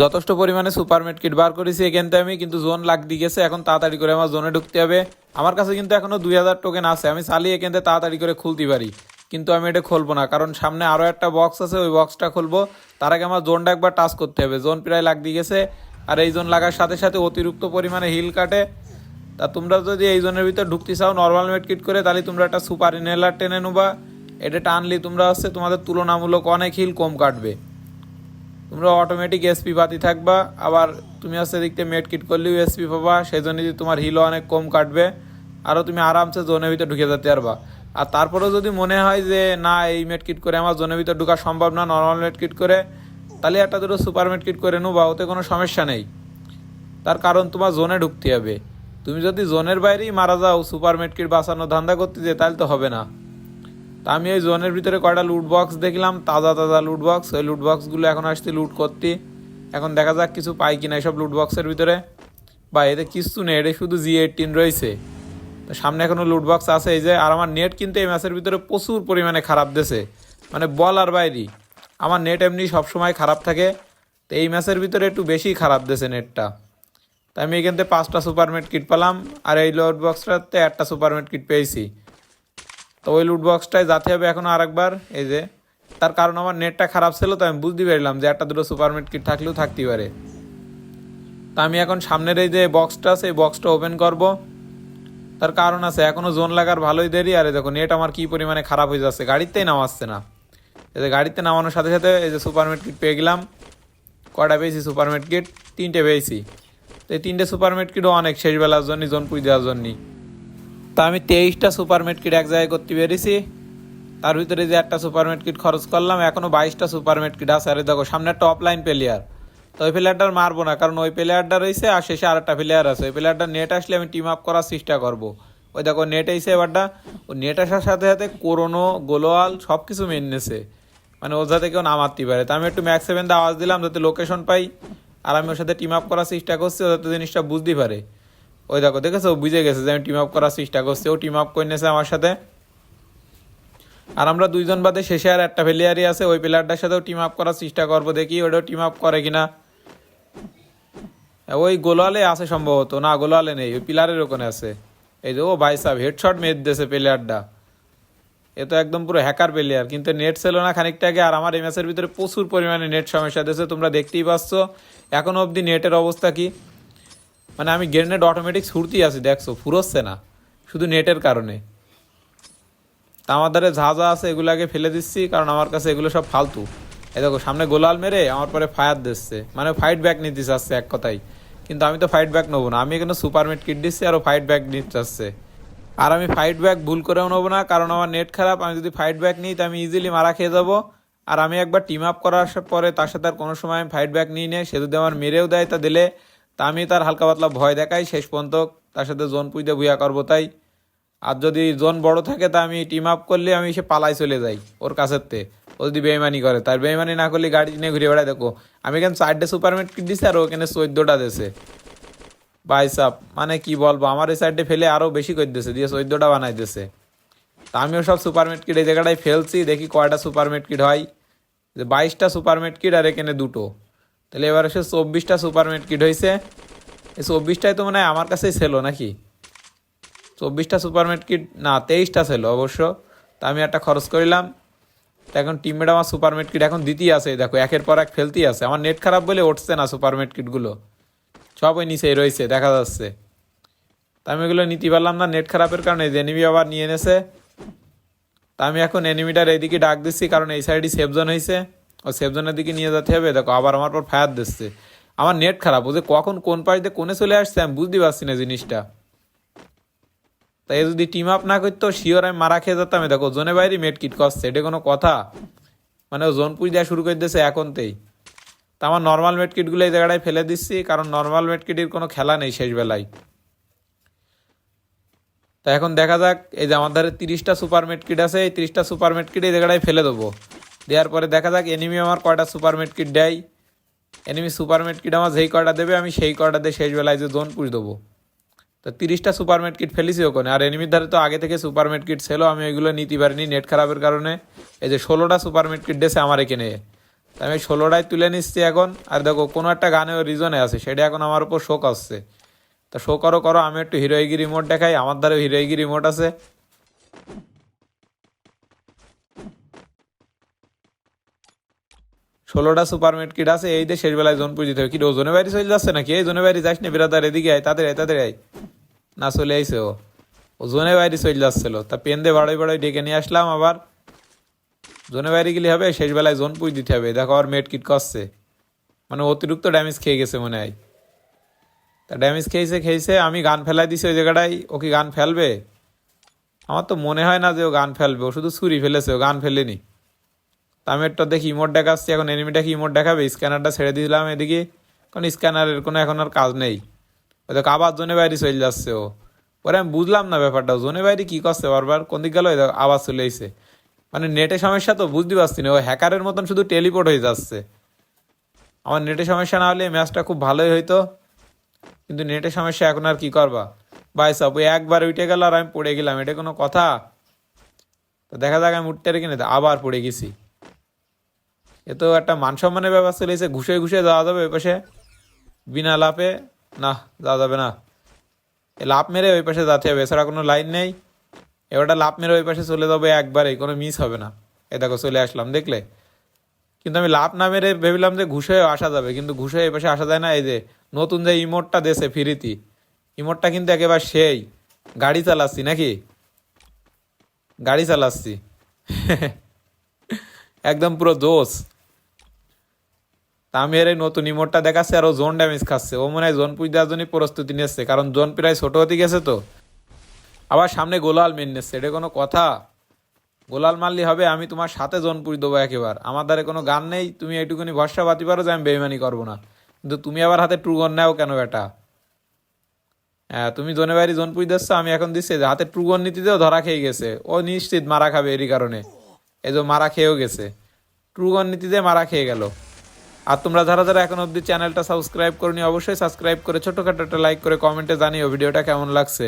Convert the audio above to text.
যথেষ্ট পরিমাণে super med kit বার করেছি এখান থেকে আমি কিন্তু জোন লাগ দিয়ে গেছে। এখন তাড়াতাড়ি করে আমার জোনে ঢুকতে হবে। আমার কাছে কিন্তু এখনও দুই হাজার টোকেন আছে। আমি চালিয়ে এখান থেকে তাড়াতাড়ি করে খুলতে পারি। কিন্তু আমি এটা খুলবো না, কারণ সামনে আরও একটা বক্স আছে, ওই বক্সটা খুলবো। তার আগে আমার জোনটা একবার টাচ করতে হবে। জোন প্রায় লাগ দিয়ে গেছে। আর এই জোন লাগার সাথে সাথে অতিরিক্ত পরিমাণে হিল কাটে। তা তোমরা যদি এই জোনের ভিতর ঢুকতে চাও নর্মাল মেট কিট করে, তাহলে তোমরা একটা সুপার ইনহেলার টেনে নেবা। এটা টানলে তোমরা হচ্ছে তোমাদের তুলনামূলক অনেক হিল কম কাটবে। তোমরা অটোমেটিক এসপি পাতি থাকবা, আবার তুমি হচ্ছে দেখতে মেট কিট করলেও এসপি পাবা সেই জন্য যদি তোমার হিলও অনেক কম কাটবে আরও তুমি আরামসে জোনের ভিতরে ঢুকে যেতে পারবা। আর তারপরেও যদি মনে হয় যে, না, এই মেট কিট করে আমার জোনের ভিতরে ঢুকা সম্ভব না নর্মাল মেট কিট করে, তাহলে একটা দুটো সুপার মেট কিট করে নেবা, ওতে কোনো সমস্যা নেই। তার কারণ তোমার জোনে ঢুকতে হবে। তুমি যদি জোনের বাইরেই মারা যাও সুপার মেট কিট বাঁচানো ধান্দা করতে যে তাহলে তো হবে না। তা আমি ওই জোনের ভিতরে কয়টা লুট বক্স দেখলাম, তাজা তাজা লুট বক্স ওই লুট বক্সগুলো এখন আসছি লুট করতে। এখন দেখা যাক কিছু পাই কিনা এসব লুট বক্সের ভিতরে। বা এতে কিছু নেই এটা শুধু জি এইটিন রয়েছে। তো সামনে এখনও লুট বক্স আছে, এই যে, আর আমার নেট কিন্তু এই ম্যাচের ভিতরে প্রচুর পরিমাণে খারাপ দেছে মানে বলার বাইরি, আমার নেট এমনি সবসময় খারাপ থাকে। তো এই ম্যাচের ভিতরে একটু বেশি খারাপ দেছে নেটটা তাই আমি এখান থেকে পাঁচটা সুপারমেট কিট পেলাম, আর এই লুট বক্সটাতে একটা সুপারমেট কিট পেয়েছি। তো ওই লুট বক্সটায় যাতে হবে এখন আরেকবার, এই যে। তার কারণ আমার নেটটা খারাপ ছিল, তো আমি বুঝতে পারলাম যে একটা দুটো সুপারমেট কিট থাকলেও থাকতে পারে। তা আমি এখন সামনের এই যে বক্সটা আছে, এই বক্সটা ওপেন করব। তার কারণ আছে এখনও জোন লাগার ভালোই দেরি, আর দেখো নেট আমার কি পরিমাণে খারাপ হয়ে যাচ্ছে, গাড়িতেই নামাচ্ছে না। এই যে গাড়িতে নামানোর সাথে সাথে এই যে সুপারমেট কিট পেয়ে গেলাম। কয়টা পেয়েছি সুপারমেট কিট তিনটে পেয়েছি। তো এই তিনটে সুপারমেট কিটও অনেক শেষ বেলার জন্য জোন পুই দেওয়ার জন্যই। তা আমি তেইশটা সুপারমেট কিট এক জায়গায় করতে পেরেছি। তার ভিতরে যে একটা সুপারমেট কিট খরচ করলাম, এখনও বাইশটা সুপারমেট কিট আছে। আরে দেখো, সামনে একটা অফলাইন প্লেয়ার তো ওই প্লেয়ারটা মারবো না, কারণ ওই প্লেয়ারটা রয়েছে আর শেষে আরেকটা প্লেয়ার আছে। ওই প্লেয়ারটা নেট আসলে আমি টিম আপ করার চেষ্টা করব। ওই দেখো নেট এসে এবারটা। ও নেট আসার সাথে সাথে করোনো গোলোয়াল সব কিছু মেনেছে মানে ওর যাতে কেউ নামাতে পারে। তা আমি একটু ম্যাক্স সেভেন আওয়াজ দিলাম, যাতে লোকেশন পাই। আর আমি ওর সাথে টিম আপ করার চেষ্টা করছি, যাতে জিনিসটা বুঝতে পারে। ওই দেখো, দেখেছ? বুঝে গেছে যে আমি টিম আপ করার চেষ্টা করছি। ও টিম আপ করে নিয়েছে আমার সাথে। আর আমরা দুইজন বাদে শেষে আর একটা প্লেয়ারই আছে, ওই প্লেয়ারটার সাথেও টিম আপ করার চেষ্টা করব দেখি ওটাও টিম আপ করে কিনা। ওই গোলালে আছে সম্ভবত। না, গোলালে নেই, ওই পিলারের ওখানে আছে। এই যে, ও ভাই সাহেব হেডশট মেরে দিয়েছে প্লেয়ারটা এ তো একদম পুরো হ্যাকার প্লেয়ার কিন্তু নেট ছিল না খানিকটা আগে। আর আমার এই ম্যাচের ভিতরে প্রচুর পরিমাণে নেট সমস্যা দিয়েছে, তোমরা দেখতেই পাচ্ছ। এখনও অবধি নেটের অবস্থা কি? মানে আমি গ্রেনেড অটোমেটিক ছুটতেই আছি, দেখছ, ফুরোচ্ছে না। শুধু নেটের কারণে। তা আমার ধারে যা যা আছে এগুলো আগে ফেলে দিচ্ছি, কারণ আমার কাছে এগুলো সব ফালতু। এই দেখো, সামনে গোলাল মেরে আমার পরে ফায়ার দিচ্ছে। মানে ফাইট ব্যাক নিতে চাচ্ছে এক কথাই কিন্তু আমি তো ফাইট ব্যাক নেব না। আমি এখানে সুপারমেট কিট দিচ্ছি আরও ফাইট ব্যাক নিতে চাচ্ছে। আর আমি ফাইট ব্যাক ভুল করেও নেব না, কারণ আমার নেট খারাপ। আমি যদি ফাইট ব্যাক নিই, তো আমি ইজিলি মারা খেয়ে যাব। আর আমি একবার টিম আপ করার পরে তার সাথে আর কোনো সময় আমি ফাইট ব্যাক নিই নে সে যদি আমার মেরেও দেয় তা দিলে তা আমি তার হালকা পাতলা ভয় দেখাই, শেষ পর্যন্ত তার সাথে জোন পুইতে বুয়া করব তাই। আর যদি জোন বড় থাকে তা আমি টিম আপ করলে আমি সে পালাই চলে যাই ওর কাছের তে। ও যদি বেইমানি করে, তার বেইমানি না করলে গাড়ি নিয়ে ঘুরে বেড়ায় দেখো। আমি এখানে চারটে সুপারমেট কিট দিছি আর ওখানে চোদ্দোটা দিয়েছে বাইসাপ মানে কি বলব, আমার এই সাইডে ফেলে আরও বেশি করে দিয়েছে দিয়ে চোদ্দোটা বানাই দিয়েছে তা আমিও সব সুপারমেট কিট এই জায়গাটায় ফেলছি, দেখি কয়টা সুপারমেট কিট হয়। যে বাইশটা সুপারমেট কিট আর এখানে দুটো। তাহলে এবার এসে চব্বিশটা সুপারমেট কিট হয়েছে এই চব্বিশটাই তো মনে হয় আমার কাছেই ছিল নাকি? চব্বিশটা সুপারমেট কিট, না, তেইশটা ছিল অবশ্য। তা আমি একটা খরচ করিলাম। তো এখন টিমমেট আমার সুপারমেট কিট এখন দিতেই আছে, দেখো, একের পর এক ফেলতেই আছে। আমার নেট খারাপ বলে উঠছে না সুপারমেট কিটগুলো। সব ওই নিচেই রয়েছে দেখা যাচ্ছে। তা আমি এগুলো নিতে পারলাম না, নেট খারাপের কারণে এনিমি আবার নিয়ে এনেছে। তা আমি এখন এনিমিটার এইদিকে ডাক দিচ্ছি, কারণ এই সাইডই সেফ জোন হয়েছে ও সেফ জোনের দিকে নিয়ে যেতে হবে। দেখো, আবার আমার পর ফায়ার দিচ্ছে। আমার নেট খারাপ, ও যে কখন কোন পাশে কোনে চলে আসছে, আমি বুঝতে পারছি না জিনিসটা। তাই যদি টিম আপ না করতো শিওর আমি মারা খেয়ে যেতাম। দেখো, জোনে বাইরে মেট কিট করছে, এটা কোনো কথা। মানে ও জোন পুজ দেওয়া শুরু করে দিয়েছে এখনতেই তা আমার নর্মাল মেট কিটগুলো এই জায়গাটায় ফেলে দিচ্ছি, কারণ নর্মাল মেট কিটের কোনো খেলা নেই শেষ বেলায়। তা এখন দেখা যাক, এই যে আমার ধারে তিরিশটা সুপার মেট কিট আছে, এই তিরিশটা সুপার মেট কিট এই জায়গাটায় ফেলে দেবো। দেওয়ার পরে দেখা যাক এনিমি আমার কয়টা সুপার মেট কিট দেয়। এনিমি সুপার মেট কিট আমার যেই কয়টা দেবে, আমি সেই কয়টা দিয়ে শেষ বেলায় যে জোন পুষ দেবো। তো তিরিশটা সুপার মেট কিট ফেলেছি ওখানে। আর এনিমির ধারে তো আগে থেকে সুপার মেট কিট ছিল, আমি এগুলো নিতে পারিনি নেট খারাপের কারণে। এই যে ষোলোটা সুপার মেট কিট দিয়েছে আমার এখানে। তা আমি ষোলোটাই তুলে নিচ্ছি এখন। আর দেখো, কোনো একটা গানে রিজনে আছে, সেটা এখন আমার উপর শোক আসছে। তা শো করো করো, আমি একটু হিরোইগি রিমোট দেখাই, আমার দ্বারা হিরোইগি রিমোট আছে। ষোলোটা সুপার মেট কিট আছে এই দিয়ে শেষ বেলায় জোন পুজিতে হবে কি রে, ও জোনে বাড়ি চলে যাচ্ছে নাকি? এই জোনে বাড়ি যাস না বিরাদার এদিকে আয় তাদের আয় তাদের আয়। না চলে আইসে ও। ও জোনে বাইরে চলে যাচ্ছিল। তা পেন দিয়ে বাড়াই বাড়াই ডেকে নিয়ে আসলাম আবার। জোনে বাইরে গেলে হবে শেষ বেলায় জোন পুজ দিতে হবে। দেখো আর মেট কিট করছে মানে অতিরিক্ত ড্যামেজ খেয়ে গেছে মনে হয়। তা ড্যামেজ খেয়েছে খেয়েছে আমি গান ফেলাই দিছি ওই জায়গাটায় ও কি গান ফেলবে? আমার তো মনে হয় না যে ও গান ফেলবে ও শুধু ছুরি ফেলেছে ও গান ফেলেনি। আমি একটা দেখি ইমোট দেখাচ্ছি, এখন এনিমিটাকে ইমোট দেখাবে, স্ক্যানারটা ছেড়ে দিলাম এদিকে। কারণ স্ক্যানারের কোনো এখন আর কাজ নেই। ওই তো আবার জোনে বাইরে চলে যাচ্ছে ও। পরে আমি বুঝলাম না ব্যাপারটা, জোনে বাইরে কী করছে বারবার, কোন দিক গেল দেখো আবার চলে এসে মানে নেটে সমস্যা তো বুঝতে পারছি না, ও হ্যাকারের মতন শুধু টেলিপোর্ট হয়ে যাচ্ছে। আমার নেটে সমস্যা না হলে ম্যাচটা খুব ভালোই হইতো। কিন্তু নেটে সমস্যা, এখন আর কী করবা? ভাই সব ওই একবার উঠে গেল আর আমি পড়ে গেলাম, এটা কোনো কথা? তো দেখা যাক আমি উঠতে রেখে নিতে আবার পড়ে গেছি। এ তো একটা মান সম্মানের ব্যাপার চলে এসে ঘুষে ঘুষে যাওয়া যাবে ওই পাশে। বিনা লাভে না, যাওয়া যাবে না। লাভ মেরে ওই পাশে যাতে হবে এছাড়া কোনো লাইন নেই। এবারটা লাভ মেরে ওই পাশে চলে যাবে একবারেই, কোনো মিস হবে না। এ দেখো, চলে আসলাম, দেখলে? কিন্তু আমি লাভ না মেরে ভেবেলাম যে ঘুষে আসা যাবে, কিন্তু ঘুষে এই পাশে আসা যায় না, এই যে নতুন যে ইমোটটা দেশে ফিরিতি ইমোটটা কিন্তু একেবারে সেই, গাড়ি চালাচ্ছি নাকি? গাড়ি চালাচ্ছি। একদম পুরো দোষ। তা আমি এর এই নতুন ইমোটটা দেখাচ্ছে আর ও জোন ড্যামেজ খাচ্ছে। ও মনে হয় জোন পুজ দেওয়ার জন্যই প্রস্তুতি নিচ্ছে কারণ জোন প্রায় ছোট হতে গেছে তো। আবার সামনে গোলাল মেন নিচ্ছে, এটা কোনো কথা? গোলাল মারলি হবে, আমি তোমার সাথে জোন পুজ দেবো একেবার। আমার দ্বারে কোনো গান নেই, তুমি এইটুকুনি ভরসা পাতি পারো যে আমি বেইমানি করব না। কিন্তু তুমি আবার হাতে ট্রু গন নেও কেন বেটা? হ্যাঁ তুমি জোনে বাড়ি জোন পুজ দিচ্ছ, আমি এখন দিচ্ছি যে হাতে ট্রু গন নীতিতেও ধরা খেয়ে গেছে। ও নিশ্চিত মারা খাবে এরই কারণে। এই যে মারা খেয়েও গেছে। ট্রু গন নীতিতে মারা খেয়ে গেল। আর তোমরা যারা যারা এখন অবধি চ্যানেলটা সাবস্ক্রাইব করনি, অবশ্যই সাবস্ক্রাইব করে ছোটখাটো একটা লাইক করে কমেন্টে জানিও ভিডিওটা কেমন লাগছে।